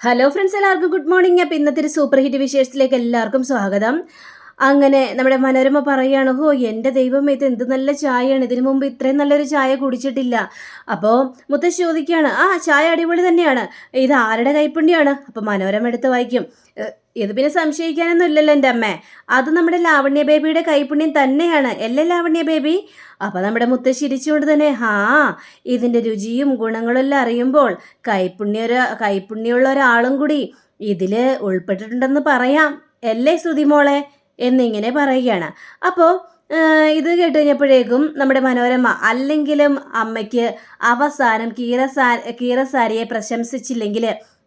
Hello friends എല്ലാവർക്കും good morning അപ്പം ഇന്നത്തെ ഒരു സൂപ്പർ ഹിറ്റ് വിശേഷത്തിലേക്ക് എല്ലാവർക്കും സ്വാഗതം. അങ്ങനെ നമ്മുടെ മനോരമ പറയുകയാണ് ഹോ എന്റെ ദൈവം ഇത് എന്ത് നല്ല ചായയാണ്. ഇതിനു മുമ്പ് ഇത്രയും നല്ലൊരു ചായ കുടിച്ചിട്ടില്ല. അപ്പോൾ മുത്തശ്ശി ചോദിക്കുകയാണ് ആ ചായ അടിപൊളി തന്നെയാണ്. ഇത് ആരുടെ കൈപ്പുണ്യാണ്? അപ്പോൾ മനോരമ എടുത്ത് വായിക്കും. "ഏ, ഇത് പിന്നെ സംശയിക്കാനൊന്നും ഇല്ലല്ലോ എന്റെ അമ്മേ. അത് നമ്മുടെ ലാവണ്യ ബേബിയുടെ കൈപ്പുണ്യം തന്നെയാണ്. അല്ലേ ലാവണ്യ ബേബി? അപ്പോൾ നമ്മുടെ മുത്തശ്ശി ഇരിച്ചുകൊണ്ട് തന്നെ ഹാ ഇതിന്റെ രുചിയും ഗുണങ്ങളും എല്ലാം അറിയുമ്പോൾ കൈപ്പുണ്യ കൈപ്പുണ്യമുള്ള ഒരാളും കൂടി ഇതിൽ ഉൾപ്പെട്ടിട്ടുണ്ടെന്ന് പറയാം. അല്ലേ ശ്രുതി മോളെ? എന്നിങ്ങനെ പറയുകയാണ്. അപ്പോൾ ഇത് കേട്ട് കഴിഞ്ഞപ്പോഴേക്കും നമ്മുടെ മനോരമ അല്ലെങ്കിലും അമ്മയ്ക്ക് അവസാനം കീരസാ കീരസാരിയെ പ്രശംസിച്ചില്ലെങ്കിൽ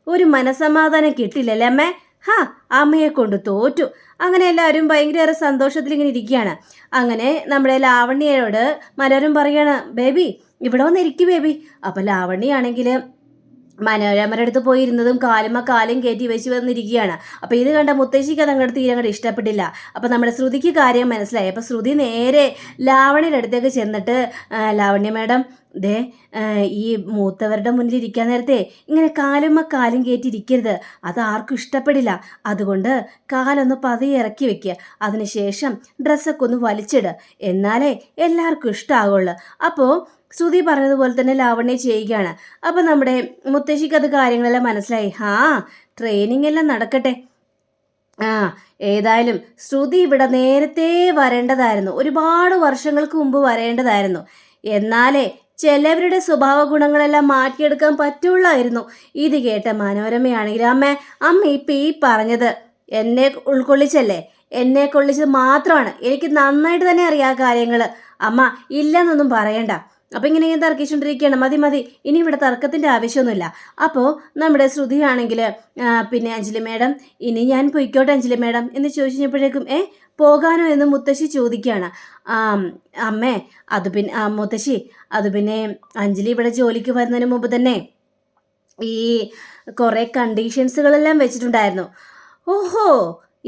ഒരു മനസമാധാനം കിട്ടില്ലല്ലേ അമ്മ? ഹാ അമ്മയെ കൊണ്ട് തോറ്റു. അങ്ങനെ എല്ലാവരും ഭയങ്കര സന്തോഷത്തിൽ ഇങ്ങനെ ഇരിക്കുകയാണ്. അങ്ങനെ നമ്മുടെ ലാവണ്യയോട് മനോരം പറയാണ് ബേബി ഇവിടെ വന്നിരിക്കും ബേബി. അപ്പം ലാവണ്യാണെങ്കിൽ മനോരമയുടെ അടുത്ത് പോയി ഇരുന്നതും കാലുമ്മ കാലും കയറ്റി വെച്ച് വന്നിരിക്കുകയാണ്. അപ്പോൾ ഇത് കണ്ട മുത്തശ്ശിക്ക് അത് അങ്ങോട്ട് തീരെ അങ്ങോട്ട് ഇഷ്ടപ്പെട്ടില്ല. അപ്പോൾ നമ്മുടെ ശ്രുതിക്ക് കാര്യം മനസ്സിലായി. അപ്പോൾ ശ്രുതി നേരെ ലാവണ്യയുടെ അടുത്തേക്ക് ചെന്നിട്ട് "ആ, ലാവണ്യ മാഡം ദേ ഈ മൂത്തവരുടെ മുന്നിൽ ഇരിക്കാൻ നേരത്തെ ഇങ്ങനെ കാലുമ്മ കാലും കയറ്റി ഇരിക്കരുത്. അത് ആർക്കും ഇഷ്ടപ്പെടില്ല. അതുകൊണ്ട് കാലൊന്ന് പതിയെ ഇറക്കി വെക്കുക അതിനുശേഷം ഡ്രസ്സൊക്കെ ഒന്ന് വലിച്ചിട്. എന്നാലേ എല്ലാവർക്കും ഇഷ്ടമാകുള്ളൂ അപ്പോൾ ശ്രുതി പറഞ്ഞതുപോലെ തന്നെ ലാവണ്യ ചെയ്യുകയാണ് അപ്പം നമ്മുടെ മുത്തശ്ശിക്ക് അത് കാര്യങ്ങളെല്ലാം മനസ്സിലായി. ആ ട്രെയിനിങ് എല്ലാം നടക്കട്ടെ. ആ ഏതായാലും ശ്രുതി ഇവിടെ നേരത്തെ വരേണ്ടതായിരുന്നു. ഒരുപാട് വർഷങ്ങൾക്ക് മുമ്പ് വരേണ്ടതായിരുന്നു. എന്നാലേ ചിലവരുടെ സ്വഭാവ ഗുണങ്ങളെല്ലാം മാറ്റിയെടുക്കാൻ പറ്റുള്ളായിരുന്നു. ഇത് കേട്ട മനോരമയാണെങ്കിൽ അമ്മ അമ്മ ഇപ്പം ഈ പറഞ്ഞത് എന്നെ ഉൾക്കൊള്ളിച്ചല്ലേ? എന്നെ കൊള്ളിച്ചത് മാത്രമാണ്. എനിക്ക് നന്നായിട്ട് തന്നെ അറിയാം കാര്യങ്ങൾ അമ്മ ഇല്ലെന്നൊന്നും പറയണ്ട. അപ്പം ഇങ്ങനെ ഞാൻ തർക്കിച്ചുകൊണ്ടിരിക്കുകയാണ് മതി മതി. ഇനി ഇവിടെ തർക്കത്തിന്റെ ആവശ്യമൊന്നുമില്ല. അപ്പോൾ നമ്മുടെ ശ്രുതിയാണെങ്കിൽ പിന്നെ അഞ്ജലി മേഡം ഇനി ഞാൻ പൊയ്ക്കോട്ടെ അഞ്ജലി മേഡം എന്ന് ചോദിച്ചപ്പോഴേക്കും ഏ പോകാനോ? എന്ന് മുത്തശ്ശി ചോദിക്കുകയാണ്. അമ്മേ അത് പിന്നെ മുത്തശ്ശി അത് പിന്നെ അഞ്ജലി ഇവിടെ ജോലിക്ക് വരുന്നതിന് മുമ്പ് തന്നെ ഈ കുറേ കണ്ടീഷൻസുകളെല്ലാം വെച്ചിട്ടുണ്ടായിരുന്നു. ഓഹോ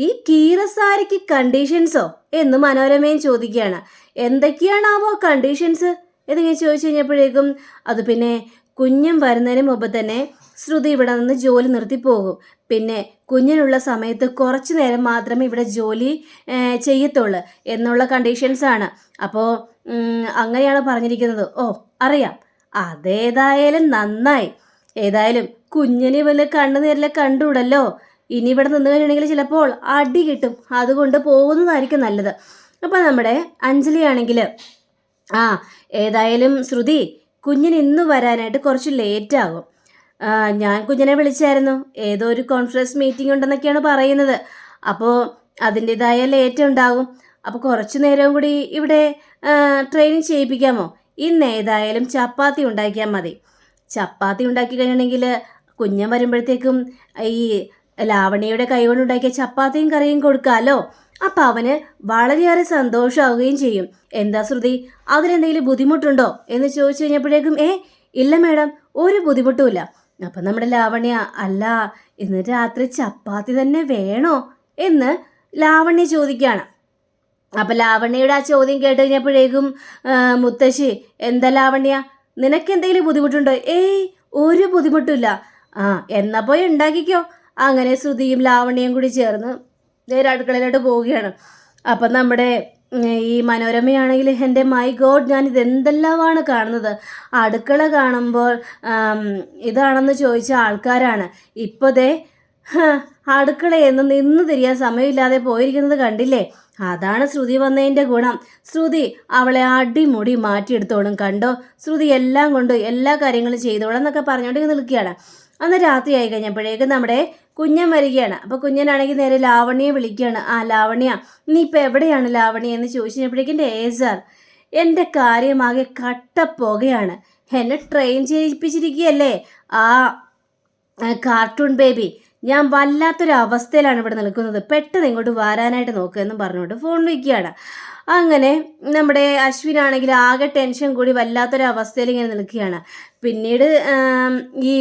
ഈ കീറസാരിക്ക് കണ്ടീഷൻസോ എന്ന് മനോരമയും ചോദിക്കുകയാണ്. എന്തൊക്കെയാണാവോ കണ്ടീഷൻസ്? എന്നിങ്ങനെ ചോദിച്ചു കഴിഞ്ഞപ്പോഴേക്കും അത് പിന്നെ കുഞ്ഞും വരുന്നതിന് മുമ്പ് തന്നെ ശ്രുതി ഇവിടെ നിന്ന് ജോലി നിർത്തി പോകും. പിന്നെ കുഞ്ഞിനുള്ള സമയത്ത് കുറച്ച് നേരം മാത്രമേ ഇവിടെ ജോലി ചെയ്യത്തുള്ളൂ എന്നുള്ള കണ്ടീഷൻസാണ് അപ്പോൾ അങ്ങനെയാണ് പറഞ്ഞിരിക്കുന്നത്. ഓ അറിയാം. അതേതായാലും നന്നായി. ഏതായാലും കുഞ്ഞിനെ വല്ല കണ്ണുനേരിലെ കണ്ടുവിടല്ലോ. ഇനി ഇവിടെ നിന്ന് കഴിഞ്ഞിട്ടുണ്ടെങ്കിൽ ചിലപ്പോൾ അടി കിട്ടും. അതുകൊണ്ട് പോകുന്നതായിരിക്കും നല്ലത്. അപ്പോൾ നമ്മുടെ അഞ്ജലി ആണെങ്കിൽ ആ ഏതായാലും ശ്രുതി കുഞ്ഞിന് ഇന്ന് വരാനായിട്ട് കുറച്ച് ലേറ്റ് ആകും. ഞാൻ കുഞ്ഞിനെ വിളിച്ചായിരുന്നു. ഏതോ ഒരു കോൺഫറൻസ് മീറ്റിംഗ് ഉണ്ടെന്നൊക്കെയാണ് പറയുന്നത്. അപ്പോൾ അതിന്റെതായ ലേറ്റ് ഉണ്ടാകും. അപ്പോൾ കുറച്ച് നേരം കൂടി ഇവിടെ ട്രെയിനിങ് ചെയ്യിപ്പിക്കാമോ? ഇന്ന് ഏതായാലും ചപ്പാത്തി ഉണ്ടാക്കിയാൽ മതി. ചപ്പാത്തി ഉണ്ടാക്കി കഴിഞ്ഞിട്ടുണ്ടെങ്കിൽ കുഞ്ഞൻ വരുമ്പോഴത്തേക്കും ഈ ലാവണിയുടെ കൈ കൊണ്ടുണ്ടാക്കിയ ചപ്പാത്തിയും കറിയും കൊടുക്കാമല്ലോ അപ്പം അവന് വളരെയേറെ സന്തോഷമാവുകയും ചെയ്യും. എന്താ ശ്രുതി അതിനെന്തെങ്കിലും ബുദ്ധിമുട്ടുണ്ടോ? എന്ന് ചോദിച്ചു കഴിഞ്ഞപ്പോഴേക്കും ഏ ഇല്ല മേഡം ഒരു ബുദ്ധിമുട്ടുമില്ല. അപ്പം നമ്മുടെ ലാവണ്യ അല്ല ഇന്ന് രാത്രി ചപ്പാത്തി തന്നെ വേണോ? എന്ന് ലാവണ്യ ചോദിക്കുകയാണ്. അപ്പം ലാവണ്യയുടെ ആ ചോദ്യം കേട്ട് കഴിഞ്ഞപ്പോഴേക്കും മുത്തശ്ശി എന്താ ലാവണ്യ? നിനക്ക് എന്തെങ്കിലും ബുദ്ധിമുട്ടുണ്ടോ? ഏയ് ഒരു ബുദ്ധിമുട്ടില്ല ആ എന്നാ പോയി ഉണ്ടാക്കിക്കോ. അങ്ങനെ ശ്രുതിയും ലാവണ്യയും കൂടി ചേർന്ന് നേരെ അടുക്കളയിലോട്ട് പോവുകയാണ്. അപ്പം നമ്മുടെ ഈ മനോരമയാണെങ്കിൽ എന്റെ മൈ ഗോഡ് ഞാൻ ഇതെന്തെല്ലാമാണ് കാണുന്നത്? അടുക്കള കാണുമ്പോൾ ഇതാണെന്ന് ചോദിച്ച ആൾക്കാരാണ്. ഇപ്പോൾ ദേ അടുക്കളയെന്ന് നിന്ന് തിരിയാൻ സമയമില്ലാതെ പോയിരിക്കുന്നത് കണ്ടില്ലേ? അതാണ് ശ്രുതി വന്നതിന്റെ ഗുണം. ശ്രുതി അവളെ അടിമുടി മാറ്റിയെടുത്തോളും. കണ്ടോ? ശ്രുതി എല്ലാം കൊണ്ട് എല്ലാ കാര്യങ്ങളും ചെയ്തോളാം എന്നൊക്കെ പറഞ്ഞുകൊണ്ട് നിൽക്കുകയാണ്. അന്ന് രാത്രി ആയി കഴിഞ്ഞപ്പോഴേക്കും നമ്മുടെ കുഞ്ഞൻ വരികയാണ്. അപ്പോൾ കുഞ്ഞനാണെങ്കിൽ നേരെ ലാവണിയെ വിളിക്കുകയാണ്. ആ ലാവണ്യ നീ ഇപ്പോൾ എവിടെയാണ് ലാവണ്യ? എന്ന് ചോദിച്ചപ്പോഴേക്കും ഏസാർ എന്റെ കാര്യമാകെ കട്ടപ്പോകയാണ്. എന്നെ ട്രെയിൻ ചെയ്യിപ്പിച്ചിരിക്കുകയല്ലേ? ആ, കാർട്ടൂൺ ബേബി ഞാൻ വല്ലാത്തൊരു അവസ്ഥയിലാണ് ഇവിടെ നിൽക്കുന്നത്. പെട്ടെന്ന് ഇങ്ങോട്ട് വരാനായിട്ട് നോക്കുക എന്നും പറഞ്ഞുകൊണ്ട് ഫോൺ വയ്ക്കുകയാണ് അങ്ങനെ നമ്മുടെ അശ്വിനാണെങ്കിൽ ആകെ ടെൻഷൻ കൂടി വല്ലാത്തൊരു അവസ്ഥയിൽ ഇങ്ങനെ നിൽക്കുകയാണ്. പിന്നീട് ഈ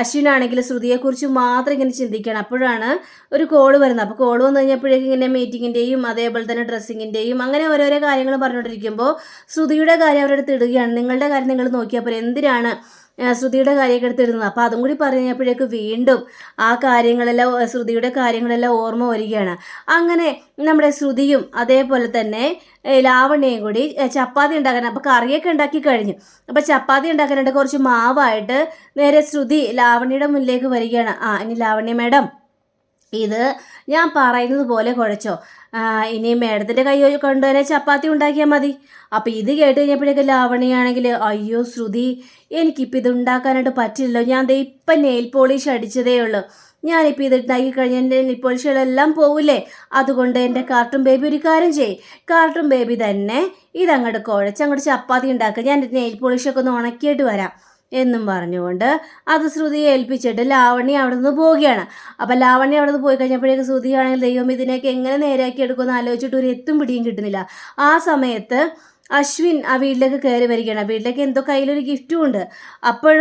അശ്വിനാണെങ്കിൽ ശ്രുതിയെക്കുറിച്ച് മാത്രം ഇങ്ങനെ ചിന്തിക്കുകയാണ്. അപ്പോഴാണ് ഒരു കോൾ വരുന്നത്. അപ്പോൾ കോൾ വന്നു കഴിഞ്ഞപ്പോഴേക്കും ഇങ്ങനെ മീറ്റിങ്ങിന്റെയും അതേപോലെ തന്നെ ഡ്രസ്സിങ്ങിന്റെയും അങ്ങനെ ഓരോരോ കാര്യങ്ങൾ പറഞ്ഞുകൊണ്ടിരിക്കുമ്പോൾ ശ്രുതിയുടെ കാര്യം അവരുടെ അടുത്ത് ഇടുകയാണ് നിങ്ങളുടെ കാര്യം നിങ്ങൾ നോക്കിയപ്പോൾ എന്തിനാണ് ശ്രുതിയുടെ കാര്യമൊക്കെ എടുത്തിരുന്നത്. അപ്പോൾ അതും കൂടി പറഞ്ഞപ്പോഴേക്ക് വീണ്ടും ആ കാര്യങ്ങളെല്ലാം ശ്രുതിയുടെ കാര്യങ്ങളെല്ലാം ഓർമ്മ വരികയാണ്. അങ്ങനെ നമ്മുടെ ശ്രുതിയും അതേപോലെ തന്നെ ലാവണ്യയും കൂടി ചപ്പാത്തി ഉണ്ടാക്കാൻ അപ്പോൾ കറിയൊക്കെ ഉണ്ടാക്കി കഴിഞ്ഞു. അപ്പോൾ ചപ്പാത്തി ഉണ്ടാക്കാനായിട്ട് കുറച്ച് മാവായിട്ട് നേരെ ശ്രുതി ലാവണ്യയുടെ മുന്നിലേക്ക് വരികയാണ്. ആ ഇനി ലാവണ്യ മേഡം. ഇത് ഞാൻ പറയുന്നത് പോലെ കുഴച്ചോ. ഇനി മേഡത്തിന്റെ കൈ കൊണ്ട് തന്നെ ചപ്പാത്തി ഉണ്ടാക്കിയാൽ മതി. അപ്പോൾ ഇത് കേട്ട് കഴിഞ്ഞപ്പോഴേക്കും ലാവണിയാണെങ്കിൽ അയ്യോ ശ്രുതി എനിക്കിപ്പോൾ ഇത് ഉണ്ടാക്കാനായിട്ട് പറ്റില്ലല്ലോ. ഞാൻ ദേ ഇപ്പം നെയിൽ പോളിഷ് അടിച്ചതേ ഉള്ളൂ. ഞാനിപ്പോൾ ഇത് ഉണ്ടാക്കി കഴിഞ്ഞാൽ എന്റെ നെയിൽ പോളിഷുകളെല്ലാം പോവില്ലേ? അതുകൊണ്ട് എന്റെ കാർട്ടൂൺ ബേബി ഒരു കാര്യം ചെയ്യും. കാർട്ടൂൺ ബേബി തന്നെ ഇതങ്ങോട്ട് കുഴച്ച് അങ്ങോട്ട് ചപ്പാത്തി ഉണ്ടാക്കുക ഞാൻ എന്റെ നെയിൽ പോളിഷൊക്കെ ഒന്ന് ഉണക്കിയിട്ട് വരാം. എന്നും പറഞ്ഞുകൊണ്ട് അത് ശ്രുതിയെ ഏൽപ്പിച്ചിട്ട് ലാവണ്യ അവിടെ നിന്ന് പോവുകയാണ്. അപ്പം ലാവണ്യ അവിടെ നിന്ന് പോയി കഴിഞ്ഞപ്പോഴേക്ക് ശ്രുതിയാണെങ്കിൽ ദൈവം ഇതിനെയൊക്കെ എങ്ങനെ നേരെയാക്കി എടുക്കുമെന്ന് ആലോചിച്ചിട്ട് ഒരു എത്തും പിടിയും കിട്ടുന്നില്ല. ആ സമയത്ത് അശ്വിൻ ആ വീട്ടിലേക്ക് കയറി വരികയാണ്. വീട്ടിലേക്ക് എന്തോ കയ്യിലൊരു ഗിഫ്റ്റും ഉണ്ട്. അപ്പോൾ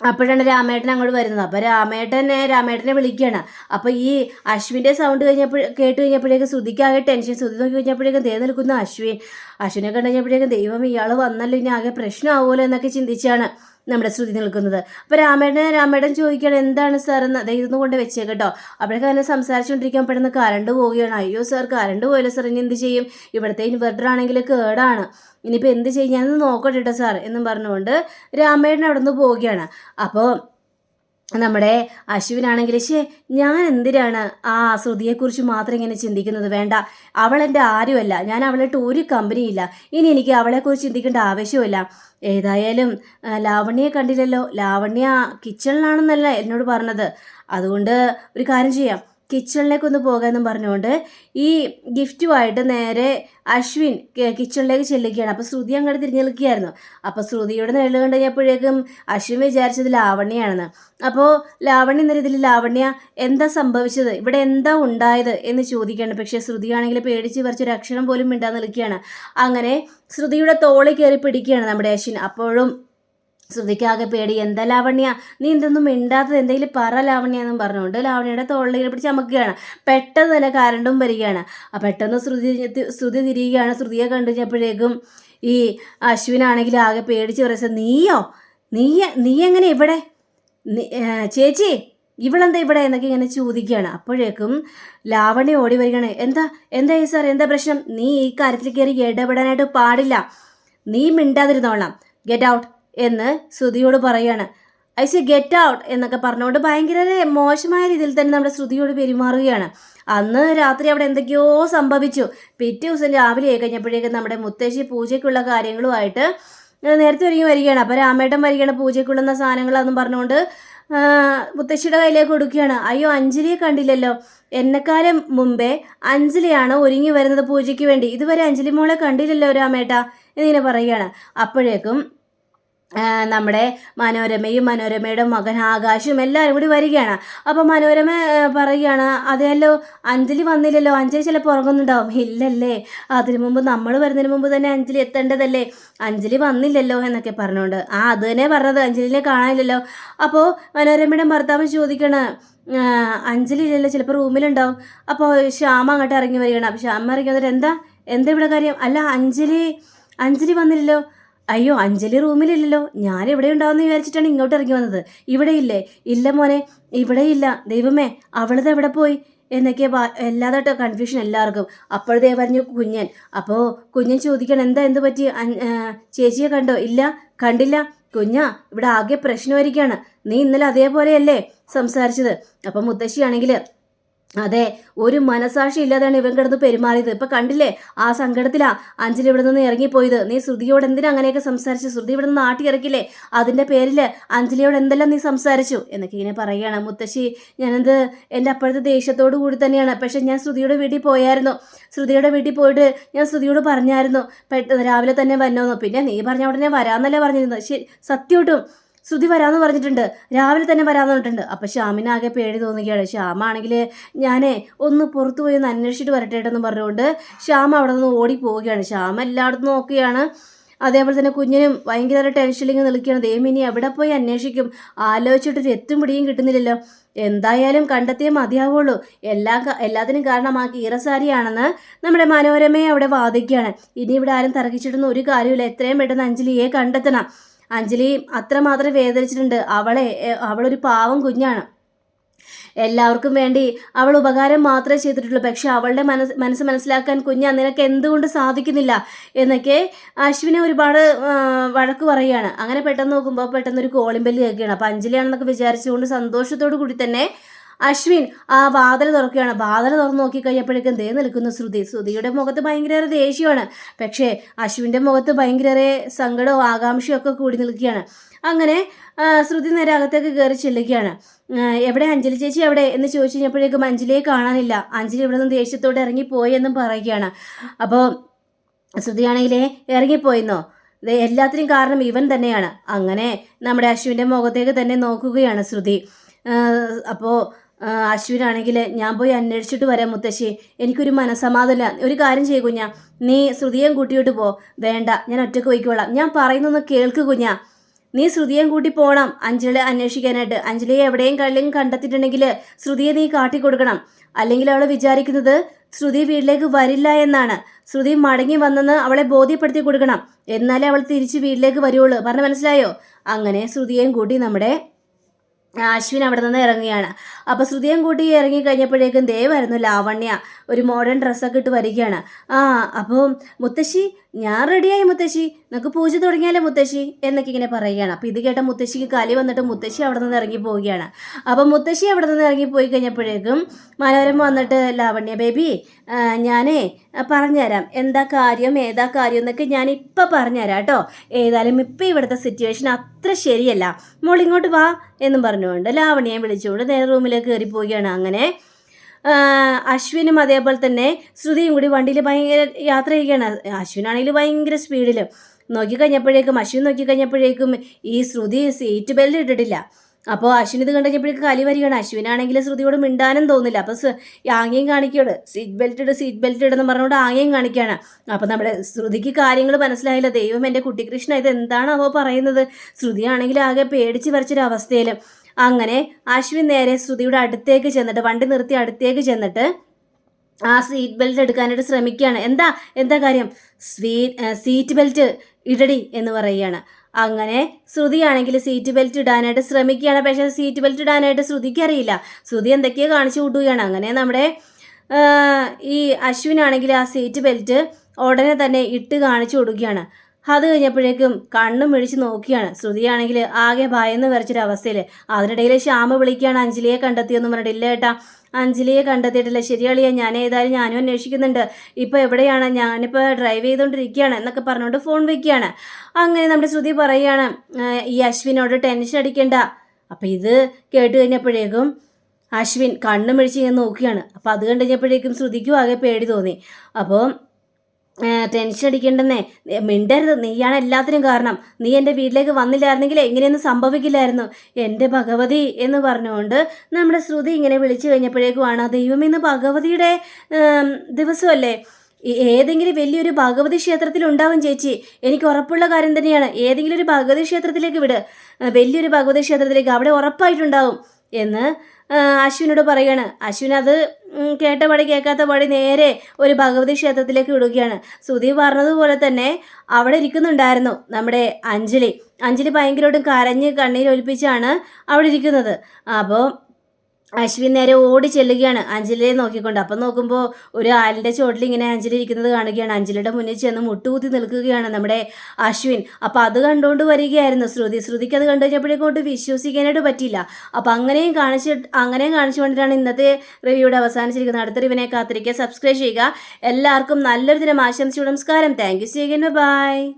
അപ്പോഴാണ് രാമേട്ടൻ അങ്ങോട്ട് വരുന്നത്. അപ്പോൾ രാമേട്ടനെ രാമേട്ടനെ വിളിക്കുകയാണ്. അപ്പോൾ ഈ അശ്വിന്റെ സൗണ്ട് കഴിഞ്ഞപ്പോൾ കേട്ട് കഴിഞ്ഞപ്പോഴേക്കും ശ്രുതിക്കാകെ ടെൻഷൻ ശ്രുതി നോക്കി കഴിഞ്ഞപ്പോഴേക്കും ദേ നിൽക്കുന്ന അശ്വിൻ. അശ്വിനെ കണ്ടുകഴിഞ്ഞപ്പോഴേക്കും ദൈവം ഇയാൾ വന്നല്ലോ ഇനി ആകെ പ്രശ്നമാവുമല്ലോ എന്നൊക്കെ ചിന്തിച്ചാണ് നമ്മുടെ ശ്രുതി നിൽക്കുന്നത്. അപ്പോൾ രാമേട്ടനെ രാമേടൻ ചോദിക്കുകയാണ് എന്താണ് സാർ എന്ന്? ദേ ഇതൊന്നും കൊണ്ട് വെച്ചേക്കട്ടോ അപ്പോഴേക്കും അങ്ങനെ സംസാരിച്ചുകൊണ്ടിരിക്കാൻ പെട്ടെന്ന് കറണ്ട് പോവുകയാണ്. അയ്യോ സാർ കറണ്ട് പോയല്ലോ സാർ ഇനി എന്ത് ചെയ്യും? ഇവിടുത്തെ ഇൻവെർട്ടർ ആണെങ്കിൽ കേടാണ്. ഇനിയിപ്പോൾ എന്ത് ചെയ്യും ഞാനൊന്ന് നോക്കട്ടെ കേട്ടോ സാർ എന്നും പറഞ്ഞുകൊണ്ട് രാമേട്ടൻ അവിടെ നിന്ന് പോവുകയാണ്. അപ്പോൾ നമ്മുടെ അശുവിനാണെങ്കിൽ ശേ ഞാൻ എന്തിനാണ് ആ ശ്രുതിയെക്കുറിച്ച് മാത്രം ഇങ്ങനെ ചിന്തിക്കുന്നത്? വേണ്ട അവൾ എന്റെ ആരുമല്ല. ഞാൻ അവളായിട്ട് ഒരു കമ്പനിയില്ല. ഇനി എനിക്ക് അവളെക്കുറിച്ച് ചിന്തിക്കേണ്ട ആവശ്യമില്ല ഏതായാലും ലാവണ്യെ കണ്ടില്ലല്ലോ. ലാവണ്യ കിച്ചണിലാണെന്നല്ല എന്നോട് പറഞ്ഞത്. അതുകൊണ്ട് ഒരു കാര്യം ചെയ്യാം. കിച്ചണിലേക്ക് ഒന്ന് പോകാമെന്നും പറഞ്ഞുകൊണ്ട് ഈ ഗിഫ്റ്റുമായിട്ട് നേരെ അശ്വിൻ കിച്ചണിലേക്ക് ചെല്ലുകയാണ്. അപ്പോൾ ശ്രുതി അങ്ങോട്ട് തിരിഞ്ഞു നിൽക്കുകയായിരുന്നു. അപ്പോൾ ശ്രുതിയുടെ നിഴൽ കണ്ടു കഴിഞ്ഞപ്പോഴേക്കും അശ്വിൻ വിചാരിച്ചത് ലാവണ്യാണെന്ന് അപ്പോൾ ലാവണ്യ എന്ന രീതിയിൽ ലാവണ്യ എന്താ സംഭവിച്ചത്? ഇവിടെ എന്താ ഉണ്ടായത് എന്ന് ചോദിക്കുകയാണ്. പക്ഷേ ശ്രുതിയാണെങ്കിൽ പേടിച്ച് കുറച്ചൊരു അക്ഷരം പോലും മിണ്ടാൻ നിൽക്കുകയാണ്. അങ്ങനെ ശ്രുതിയുടെ തോളി കയറി പിടിക്കുകയാണ് നമ്മുടെ അശ്വിൻ. അപ്പോഴും ശ്രുതിക്കാകെ പേടി എന്താ ലാവണ്യ? നീ എന്തൊന്നും മിണ്ടാത്തത് എന്തെങ്കിലും പറ ലാവണ്യ എന്നും പറഞ്ഞുകൊണ്ട് ലാവണ്യയുടെ തോളിൽ പിടിച്ച് അമക്കുകയാണ് പെട്ടെന്ന് തന്നെ കരണ്ടും വരികയാണ്. ആ പെട്ടെന്ന് ശ്രുതി ശ്രുതി തിരിയുകയാണ്. ശ്രുതിയെ കണ്ടു കഴിഞ്ഞപ്പോഴേക്കും ഈ അശ്വിനാണെങ്കിൽ ആകെ പേടിച്ച് പറയുന്നത് നീയോ? നീ നീ എങ്ങനെ ഇവിടെ ചേച്ചി ഇവളെന്താ ഇവിടെ? എന്നൊക്കെ ഇങ്ങനെ ചോദിക്കുകയാണ്. അപ്പോഴേക്കും ലാവണ്യ ഓടി വരികയാണ് എന്താ എന്താ ഈ സാർ? എന്താ പ്രശ്നം? നീ ഈ കാര്യത്തിൽ കയറി ഇടപെടാനായിട്ട് പാടില്ല. നീ മിണ്ടാതിരുന്നോളാം. Get out. എന്ന് ശ്രുതിയോട് പറയാണ്. ഐ സി ഗെറ്റ് ഔട്ട് എന്നൊക്കെ പറഞ്ഞുകൊണ്ട് ഭയങ്കര മോശമായ രീതിയിൽ തന്നെ നമ്മുടെ ശ്രുതിയോട് പെരുമാറുകയാണ്. അന്ന് രാത്രി അവിടെ എന്തൊക്കെയോ സംഭവിച്ചു. പിറ്റേ ദിവസം രാവിലെ കഴിഞ്ഞപ്പോഴേക്കും നമ്മുടെ മുത്തശ്ശി പൂജയ്ക്കുള്ള കാര്യങ്ങളുമായിട്ട് നേരത്തെ ഒരുങ്ങി വരികയാണ്. അപ്പോൾ രാമേട്ടൻ വരികയാണ് പൂജയ്ക്കുള്ള സാധനങ്ങളാന്നും പറഞ്ഞുകൊണ്ട് മുത്തശ്ശിയുടെ കയ്യിലേക്ക് കൊടുക്കുകയാണ്. അയ്യോ അഞ്ജലിയെ കണ്ടില്ലല്ലോ. എന്നെക്കാലം മുമ്പേ അഞ്ജലിയാണ് ഒരുങ്ങി വരുന്നത് പൂജയ്ക്ക് വേണ്ടി. ഇതുവരെ അഞ്ജലി മോളെ കണ്ടില്ലല്ലോ രാമേട്ട എന്നിങ്ങനെ പറയുകയാണ്. അപ്പോഴേക്കും നമ്മുടെ മനോരമയും മനോരമയുടെ മകൻ ആകാശും എല്ലാവരും കൂടി വരികയാണ്. അപ്പോൾ മനോരമ പറയുകയാണ് അതെയല്ലോ അഞ്ജലി വന്നില്ലല്ലോ അഞ്ജലി ചിലപ്പോൾ ഉറങ്ങുന്നുണ്ടാവും. ഇല്ലല്ലേ അതിനു മുമ്പ് നമ്മൾ വരുന്നതിന് മുമ്പ് തന്നെ അഞ്ജലി എത്തേണ്ടതല്ലേ? അഞ്ജലി വന്നില്ലല്ലോ എന്നൊക്കെ പറഞ്ഞുകൊണ്ട് ആ അത് തന്നെ പറഞ്ഞത് അഞ്ജലിനെ കാണാനില്ലല്ലോ. അപ്പോൾ മനോരമയുടെ ഭർത്താവ് ചോദിക്കണ അഞ്ജലി ഇല്ലല്ലോ ചിലപ്പോൾ റൂമിലുണ്ടാവും. അപ്പോൾ ശ്യാമ അങ്ങോട്ട് ഇറങ്ങി വരികയാണ്. അപ്പോൾ ശ്യാമ ഇറങ്ങി വന്നിട്ട് എന്താ എന്താ ഇവിടെ കാര്യം? അല്ല അഞ്ജലി അഞ്ജലി വന്നില്ലല്ലോ അയ്യോ അഞ്ജലി റൂമിലില്ലല്ലോ. ഞാൻ ഇവിടെ ഉണ്ടാവുമെന്ന് വിചാരിച്ചിട്ടാണ് ഇങ്ങോട്ട് ഇറങ്ങി വന്നത്. ഇവിടെ ഇല്ലേ ഇല്ല മോനെ ഇവിടെ ഇല്ല ദൈവമേ അവളത് എവിടെ പോയി? എന്നൊക്കെ എല്ലാതായിട്ട് കൺഫ്യൂഷൻ എല്ലാവർക്കും. അപ്പോഴതേ പറഞ്ഞു കുഞ്ഞൻ. അപ്പോൾ കുഞ്ഞൻ ചോദിക്കണം എന്താ എന്ത് പറ്റി? ചേച്ചിയെ കണ്ടോ? ഇല്ല കണ്ടില്ല. കുഞ്ഞാ ഇവിടെ ആകെ പ്രശ്നമായിരിക്കാണ്. നീ ഇന്നലെ അതേപോലെയല്ലേ സംസാരിച്ചത്. അപ്പം മുത്തശ്ശിയാണെങ്കിൽ അതെ ഒരു മനസാക്ഷി ഇല്ലാതെയാണ് ഇവൻ കിടന്ന് പെരുമാറിയത്. ഇപ്പൊ കണ്ടില്ലേ ആ സങ്കടത്തിലാ അഞ്ജലി ഇവിടെ നിന്ന് ഇറങ്ങിപ്പോയത്. നീ ശ്രുതിയോട് എന്തിനാ അങ്ങനെയൊക്കെ സംസാരിച്ചു ശ്രുതി ഇവിടെ നിന്ന് നാട്ടി ഇറക്കില്ലേ? അതിന്റെ പേരിൽ അഞ്ജലിയോട് എന്തെല്ലാം നീ സംസാരിച്ചു? എന്നൊക്കെ ഇങ്ങനെ പറയുകയാണ്. മുത്തശ്ശി ഞാനത് എന്റെ അപ്പോഴത്തെ ദേഷ്യത്തോടു കൂടി തന്നെയാണ്. പക്ഷെ ഞാൻ ശ്രുതിയുടെ വീട്ടിൽ പോയായിരുന്നു. ശ്രുതിയുടെ വീട്ടിൽ പോയിട്ട് ഞാൻ ശ്രുതിയോട് പറഞ്ഞായിരുന്നു. പെട്ടെന്ന് രാവിലെ തന്നെ വന്നോന്നു. പിന്നെ നീ പറഞ്ഞ ഉടനെ വരാന്നല്ലേ പറഞ്ഞിരുന്നത്. ശരി സത്യമായിട്ടും ശ്രുതി വരാമെന്ന് പറഞ്ഞിട്ടുണ്ട്. രാവിലെ തന്നെ വരാമെന്ന് പറഞ്ഞിട്ടുണ്ട്. അപ്പം ശ്യാമിനാകെ പേടി തോന്നുകയാണ് ശ്യാമാണെങ്കിൽ ഞാനേ ഒന്ന് പുറത്തു പോയി ഒന്ന് അന്വേഷിച്ചിട്ട് വരട്ടെ എന്ന് പറഞ്ഞുകൊണ്ട് ശ്യാമ അവിടെ നിന്ന് ഓടി പോവുകയാണ്. ശ്യാമ എല്ലായിടത്തും നോക്കുകയാണ്. അതേപോലെ തന്നെ കുഞ്ഞിനും ഭയങ്കര ടെൻഷനിലിങ് നിൽക്കുകയാണ്. ദൈവം ഇനി എവിടെ പോയി അന്വേഷിക്കും? ആലോചിച്ചിട്ടൊരു എത്തും പിടിയും കിട്ടുന്നില്ലല്ലോ. എന്തായാലും കണ്ടെത്തിയേ മതിയാവുള്ളൂ. എല്ലാ എല്ലാത്തിനും കാരണമാക്കി ഈറസാരിയാണെന്ന് നമ്മുടെ മനോരമയെ അവിടെ വാദിക്കുകയാണ്. ഇനി ഇവിടെ ആരും തർക്കിച്ചിട്ടൊന്നും ഒരു കാര്യമില്ല എത്രയും പെട്ടെന്ന് അഞ്ജലിയെ കണ്ടെത്തണം. അഞ്ജലി അത്രമാത്രം വേദനിച്ചിട്ടുണ്ട്. അവളെ അവളൊരു പാവം കുഞ്ഞാണ്. എല്ലാവർക്കും വേണ്ടി അവൾ ഉപകാരം മാത്രമേ ചെയ്തിട്ടുള്ളൂ. പക്ഷെ അവളുടെ മനസ്സ് മനസ്സ് മനസ്സിലാക്കാൻ കുഞ്ഞാ നിനക്ക് എന്തുകൊണ്ട് സാധിക്കുന്നില്ല എന്നൊക്കെ അശ്വിനെ ഒരുപാട് വഴക്ക് പറയുകയാണ്. അങ്ങനെ പെട്ടെന്ന് നോക്കുമ്പോൾ പെട്ടെന്ന് ഒരു കോളിമ്പൽ കേൾക്കുകയാണ്. അപ്പം അഞ്ജലിയാണെന്നൊക്കെ വിചാരിച്ചുകൊണ്ട് സന്തോഷത്തോടു കൂടി തന്നെ അശ്വിൻ ആ വാതിൽ തുറക്കുകയാണ്. വാതിൽ തുറന്ന് നോക്കിക്കഴിഞ്ഞപ്പോഴേക്കും ദേ നിൽക്കുന്നു ശ്രുതി. ശ്രുതിയുടെ മുഖത്ത് ഭയങ്കര ദേഷ്യമാണ്. പക്ഷേ അശ്വിന്റെ മുഖത്ത് ഭയങ്കര സങ്കടവും ആകാംക്ഷയും ഒക്കെ കൂടി നിൽക്കുകയാണ്. അങ്ങനെ ശ്രുതി നേരെ അകത്തേക്ക് കയറി ചെല്ലുകയാണ്. എവിടെ? അഞ്ജലി ചേച്ചി എവിടെ? എന്ന് ചോദിച്ചു കഴിഞ്ഞപ്പോഴേക്കും അഞ്ജലിയെ കാണാനില്ല. അഞ്ജലി ഇവിടെ നിന്ന് ദേഷ്യത്തോടെ ഇറങ്ങിപ്പോയി എന്നും പറയുകയാണ്. അപ്പോൾ ശ്രുതിയാണെങ്കിലേ ഇറങ്ങിപ്പോയിന്നോ? എല്ലാത്തിനും കാരണം ഇവൻ തന്നെയാണ്. അങ്ങനെ നമ്മുടെ അശ്വിന്റെ മുഖത്തേക്ക് തന്നെ നോക്കുകയാണ് ശ്രുതി. അപ്പോൾ അശ്വിനാണെങ്കിൽ ഞാൻ പോയി അന്വേഷിച്ചിട്ട് വരാം മുത്തശ്ശി. എനിക്കൊരു മനസ്സമാതല്ല ഒരു കാര്യം ചെയ്യ കുഞ്ഞ. നീ ശ്രുതിയും കൂട്ടിയിട്ട് പോ. വേണ്ട ഞാൻ ഒറ്റയ്ക്ക് പോയിക്കോളാം. ഞാൻ പറയുന്നൊന്ന് കേൾക്ക് കുഞ്ഞ. നീ ശ്രുതിയും കൂട്ടി പോകണം അഞ്ജലിയെ അന്വേഷിക്കാനായിട്ട്. അഞ്ജലിയെ എവിടെയും കള്ളിയും കണ്ടെത്തിയിട്ടുണ്ടെങ്കിൽ ശ്രുതിയെ നീ കാട്ടിക്കൊടുക്കണം. അല്ലെങ്കിൽ അവൾ വിചാരിക്കുന്നത് ശ്രുതി വീട്ടിലേക്ക് വരില്ല എന്നാണ്. ശ്രുതി മടങ്ങി വന്നെന്ന് അവളെ ബോധ്യപ്പെടുത്തി കൊടുക്കണം. എന്നാലേ അവൾ തിരിച്ച് വീട്ടിലേക്ക് വരുവുള്ളൂ. പറഞ്ഞ് മനസ്സിലായോ? അങ്ങനെ ശ്രുതിയെയും കൂട്ടി നമ്മുടെ അശ്വിൻ അവിടെ നിന്ന് ഇറങ്ങുകയാണ്. അപ്പോൾ ശ്രുതിയും കൂട്ടി ഇറങ്ങി കഴിഞ്ഞപ്പോഴേക്കും ദേവായിരുന്നു ലാവണ്യ. ഒരു മോഡേൺ ഡ്രസ്സൊക്കെ ഇട്ട് വരികയാണ്. ആ അപ്പോൾ മുത്തശ്ശി ഞാൻ റെഡിയായി മുത്തശ്ശി. നമുക്ക് പൂജ തുടങ്ങിയാലേ മുത്തശ്ശി എന്നൊക്കെ ഇങ്ങനെ പറയുകയാണ്. അപ്പോൾ ഇത് കേട്ട മുത്തശ്ശിക്ക് കലി വന്നിട്ട് മുത്തശ്ശി അവിടെ നിന്ന് ഇറങ്ങി പോവുകയാണ്. അപ്പോൾ മുത്തശ്ശി അവിടെ നിന്ന് ഇറങ്ങി പോയി കഴിഞ്ഞപ്പോഴേക്കും മനോരമ വന്നിട്ട് ലാവണ്യ ബേബി ഞാനേ പറഞ്ഞുതരാം. എന്താ കാര്യം ഏതാ കാര്യം എന്നൊക്കെ ഞാൻ ഇപ്പം പറഞ്ഞുതരാം കേട്ടോ. ഏതായാലും ഇപ്പം ഇവിടുത്തെ സിറ്റുവേഷൻ അത്ര ശരിയല്ല. മോളിങ്ങോട്ട് വാ എന്നും പറഞ്ഞുകൊണ്ട് ലാവണ്യയെ വിളിച്ചുകൊണ്ട് നേരെ റൂമിലേക്ക് കയറി പോവുകയാണ്. അങ്ങനെ അശ്വിനും അതേപോലെ തന്നെ ശ്രുതിയും കൂടി വണ്ടിയിൽ ഭയങ്കര യാത്ര ചെയ്യുകയാണ് അശ്വിനാണെങ്കിൽ ഭയങ്കര സ്പീഡിൽ നോക്കിക്കഴിഞ്ഞപ്പോഴേക്കും അശ്വിൻ നോക്കിക്കഴിഞ്ഞപ്പോഴേക്കും ഈ ശ്രുതി സീറ്റ് ബെൽറ്റ് ഇട്ടിട്ടില്ല. അപ്പോൾ അശ്വിൻ ഇത് കഴിഞ്ഞപ്പോഴേക്കും കലി വരികയാണ്. അശ്വിനാണെങ്കിൽ ശ്രുതിയോട് മിണ്ടാനും തോന്നില്ല. അപ്പോൾ ആംഗ്യം കാണിക്കുകയാണ്. സീറ്റ് ബെൽറ്റ് ഇട് സീറ്റ് ബെൽറ്റ് ഇടുന്ന് പറഞ്ഞുകൊണ്ട് ആംഗ്യം കാണിക്കുകയാണ്. അപ്പോൾ നമ്മുടെ ശ്രുതിക്ക് കാര്യങ്ങൾ മനസ്സിലായില്ല. ദൈവം എന്റെ കുട്ടികൃഷ്ണ ഇത് എന്താണ് അവ പറയുന്നത്. ശ്രുതിയാണെങ്കിൽ ആകെ പേടിച്ച് വരച്ചൊരവസ്ഥയിൽ അങ്ങനെ അശ്വിൻ നേരെ ശ്രുതിയുടെ അടുത്തേക്ക് ചെന്നിട്ട് വണ്ടി നിർത്തി അടുത്തേക്ക് ചെന്നിട്ട് ആ സീറ്റ് ബെൽറ്റ് എടുക്കാനായിട്ട് ശ്രമിക്കുകയാണ്. എന്താ എന്താ കാര്യം? സ്വീ സീറ്റ് ബെൽറ്റ് ഇടടി എന്ന് പറയുകയാണ്. അങ്ങനെ ശ്രുതിയാണെങ്കിൽ സീറ്റ് ബെൽറ്റ് ഇടാനായിട്ട് ശ്രമിക്കുകയാണ്. പക്ഷേ സീറ്റ് ബെൽറ്റ് ഇടാനായിട്ട് ശ്രുതിക്ക് അറിയില്ല. ശ്രുതി എന്തൊക്കെയോ കാണിച്ചു കൂട്ടുകയാണ്. അങ്ങനെ നമ്മുടെ ഈ അശ്വിനാണെങ്കിൽ ആ സീറ്റ് ബെൽറ്റ് ഉടനെ തന്നെ ഇട്ട് കാണിച്ചു കൊടുക്കുകയാണ്. അത് കഴിഞ്ഞപ്പോഴേക്കും കണ്ണും മിഴിച്ച് നോക്കിയാണ്. ശ്രുതിയാണെങ്കിൽ ആകെ ഭയന്ന് വരച്ചൊരവസ്ഥയിൽ അതിനിടയിൽ ശ്യാമ വിളിക്കുകയാണ് അഞ്ജലിയെ കണ്ടെത്തിയെന്ന് പറഞ്ഞിട്ട് ഇല്ല ഏട്ടാ അഞ്ജലിയെ കണ്ടെത്തിയിട്ടില്ല. ശരിയാളിയാ ഞാൻ ഏതായാലും ഞാനും അന്വേഷിക്കുന്നുണ്ട്. ഇപ്പോൾ എവിടെയാണ്? ഞാനിപ്പോൾ ഡ്രൈവ് ചെയ്തുകൊണ്ടിരിക്കുകയാണ് എന്നൊക്കെ പറഞ്ഞുകൊണ്ട് ഫോൺ വയ്ക്കുകയാണ് അങ്ങനെ നമ്മുടെ ശ്രുതി പറയുകയാണ് ഈ അശ്വിനോട് ടെൻഷൻ അടിക്കേണ്ട. അപ്പോൾ ഇത് കേട്ട് കഴിഞ്ഞപ്പോഴേക്കും അശ്വിൻ കണ്ണും മിഴിച്ച് ഇങ്ങനെ നോക്കുകയാണ്. അപ്പോൾ അത് കണ്ടു കഴിഞ്ഞപ്പോഴേക്കും ശ്രുതിക്കും ആകെ പേടി തോന്നി. അപ്പോൾ ടെൻഷൻ അടിക്കേണ്ടെന്നേ. മിണ്ടരുത്. നീയാണ് എല്ലാത്തിനും കാരണം. നീ എന്റെ വീട്ടിലേക്ക് വന്നില്ലായിരുന്നെങ്കിൽ എങ്ങനെയൊന്നും സംഭവിക്കില്ലായിരുന്നു. എന്റെ ഭഗവതി എന്ന് പറഞ്ഞുകൊണ്ട് നമ്മുടെ ശ്രുതി ഇങ്ങനെ വിളിച്ചു കഴിഞ്ഞപ്പോഴേക്കുമാണ് ദൈവം ഇന്ന് ഭഗവതിയുടെ ദിവസമല്ലേ? ഏതെങ്കിലും വലിയൊരു ഭഗവതി ക്ഷേത്രത്തിൽ ഉണ്ടാവും ചേച്ചി. എനിക്ക് ഉറപ്പുള്ള കാര്യം തന്നെയാണ്. ഏതെങ്കിലും ഒരു ഭഗവതി ക്ഷേത്രത്തിലേക്ക് വിട്. വലിയൊരു ഭഗവതി ക്ഷേത്രത്തിലേക്ക് അവിടെ ഉറപ്പായിട്ടുണ്ടാവും. എന്ന് അശ്വിനോട് പറയാണ്. അശ്വിൻ അത് കേട്ട പടി കേൾക്കാത്ത പടി നേരെ ഒരു ഭഗവതി ക്ഷേത്രത്തിലേക്ക് വിടുകയാണ്. സുധി പറഞ്ഞതുപോലെ തന്നെ അവിടെ ഇരിക്കുന്നുണ്ടായിരുന്നു നമ്മുടെ അഞ്ജലി. അഞ്ജലി ഭയങ്കരമായിട്ടും കരഞ്ഞ് കണ്ണീരൊലിപ്പിച്ചാണ് അവിടെ ഇരിക്കുന്നത്. അപ്പോൾ അശ്വിൻ നേരെ ഓടി ചെല്ലുകയാണ്. അഞ്ജലിയെ നോക്കിക്കൊണ്ട്. അപ്പം നോക്കുമ്പോൾ ഒരു ആലിന്റെ ചോട്ടിൽ ഇങ്ങനെ അഞ്ജലി ഇരിക്കുന്നത് കാണുകയാണ്. അഞ്ജലിയുടെ മുന്നിൽ ചെന്ന് മുട്ടുകുത്തി നിൽക്കുകയാണ് നമ്മുടെ അശ്വിൻ. അപ്പം അത് കണ്ടുകൊണ്ട് വരികയായിരുന്നു. ശ്രുതി ശ്രുതിക്ക് അത് കണ്ടു കഴിഞ്ഞപ്പോഴേക്കൊണ്ട് വിശ്വസിക്കാനായിട്ട് പറ്റിയില്ല. അപ്പം അങ്ങനെയും കാണിച്ച് അങ്ങനെയും കാണിച്ചുകൊണ്ടിട്ടാണ് ഇന്നത്തെ റിവ്യൂടെ അവസാനിച്ചിരിക്കുന്നത്. അടുത്ത റിവിനെ കാത്തിരിക്കുക. സബ്സ്ക്രൈബ് ചെയ്യുക. എല്ലാവർക്കും നല്ലൊരു ദിനം. ആശംസിച്ചു നമസ്കാരം. Thank you സീഗൻ by